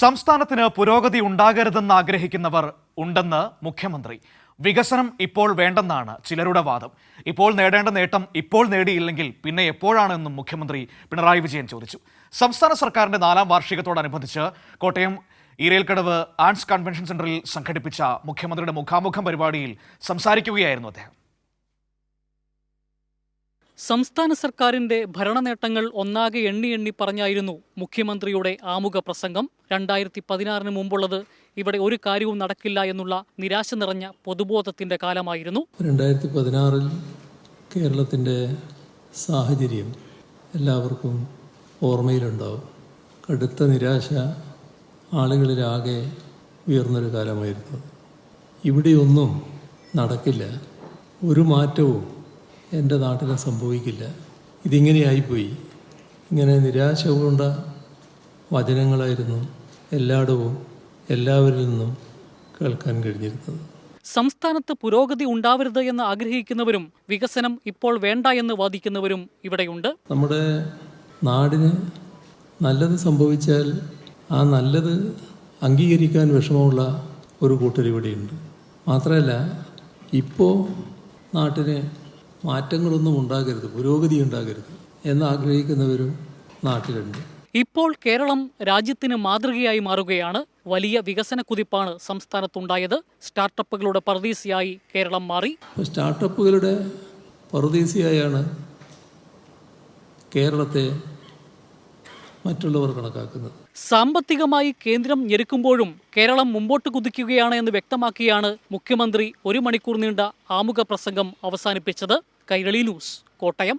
സംസ്ഥാനത്തിന് പുരോഗതി ഉണ്ടാകരുതെന്ന് ആഗ്രഹിക്കുന്നവർ ഉണ്ടെന്ന് മുഖ്യമന്ത്രി. വികസനം ഇപ്പോൾ വേണ്ടെന്നാണ് ചിലരുടെ വാദം. ഇപ്പോൾ നേടേണ്ട നേട്ടം ഇപ്പോൾ നേടിയില്ലെങ്കിൽ പിന്നെ എപ്പോഴാണെന്നും മുഖ്യമന്ത്രി പിണറായി വിജയൻ ചോദിച്ചു. സംസ്ഥാന സർക്കാരിന്റെ നാലാം വാർഷികത്തോടനുബന്ധിച്ച് കോട്ടയം ഈരേൽക്കടവ് ആർട്സ് കൺവെൻഷൻ സെന്ററിൽ സംഘടിപ്പിച്ച മുഖ്യമന്ത്രിയുടെ മുഖാമുഖം പരിപാടിയിൽ സംസാരിക്കുകയായിരുന്നു അദ്ദേഹം. സംസ്ഥാന സർക്കാരിന്റെ ഭരണനേട്ടങ്ങൾ ഒന്നാകെ എണ്ണി എണ്ണി പറഞ്ഞായിരുന്നു മുഖ്യമന്ത്രിയുടെ ആമുഖ പ്രസംഗം. രണ്ടായിരത്തി പതിനാറിന് മുമ്പുള്ളത് ഇവിടെ ഒരു കാര്യവും നടക്കില്ല എന്നുള്ള നിരാശ നിറഞ്ഞ പൊതുബോധത്തിന്റെ കാലമായിരുന്നു. രണ്ടായിരത്തി പതിനാറിൽ കേരളത്തിന്റെ സാഹചര്യം എല്ലാവർക്കും ഓർമ്മയിലുണ്ടാവും. കടുത്ത നിരാശ ആളുകളിലാകെ ഉയർന്നൊരു കാലമായിരുന്നു. ഇവിടെയൊന്നും നടക്കില്ല. ഒരു മാറ്റവും എന്റെ നാട്ടിൽ സംഭവിക്കില്ല. ഇതിങ്ങനെയായിപ്പോയി. ഇങ്ങനെ നിരാശ കൊണ്ട വചനങ്ങളായിരുന്നു എല്ലായിടവും എല്ലാവരിൽ നിന്നും കേൾക്കാൻ കഴിഞ്ഞിരുന്നത്. സംസ്ഥാനത്ത് പുരോഗതി ഉണ്ടാവരുത് എന്ന് ആഗ്രഹിക്കുന്നവരും വികസനം ഇപ്പോൾ വേണ്ട എന്ന് വാദിക്കുന്നവരും ഇവിടെയുണ്ട്. നമ്മുടെ നാടിന് നല്ലത് സംഭവിച്ചാൽ ആ നല്ലത് അംഗീകരിക്കാൻ വിഷമമുള്ള ഒരു കൂട്ടർ ഇവിടെയുണ്ട്. മാത്രമല്ല ഇപ്പോൾ നാട്ടിന് മാറ്റങ്ങളൊന്നും ഉണ്ടാകരുത് പുരോഗതി ഉണ്ടാകരുത് എന്ന് ആഗ്രഹിക്കുന്നവരും നാട്ടിലുണ്ട്. ഇപ്പോൾ കേരളം രാജ്യത്തിന് മാതൃകയായി മാറുകയാണ്. വലിയ വികസന കുതിപ്പാണ് സംസ്ഥാനത്തുണ്ടായത്. സ്റ്റാർട്ടപ്പുകളുടെ പർദീസിയായി കേരളം മാറി. സ്റ്റാർട്ടപ്പുകളുടെ പർദീസിയായാണ് കേരളത്തെ മറ്റുള്ളവർ കണക്കാക്കുന്നത്. സാമ്പത്തികമായി കേന്ദ്രം ഞെരുക്കുമ്പോഴും കേരളം മുമ്പോട്ട് കുതിക്കുകയാണ് എന്ന് വ്യക്തമാക്കിയാണ് മുഖ്യമന്ത്രി ഒരു മണിക്കൂർ നീണ്ട ആമുഖ പ്രസംഗം അവസാനിപ്പിച്ചത്. കൈരളി ന്യൂസ് കോട്ടയം.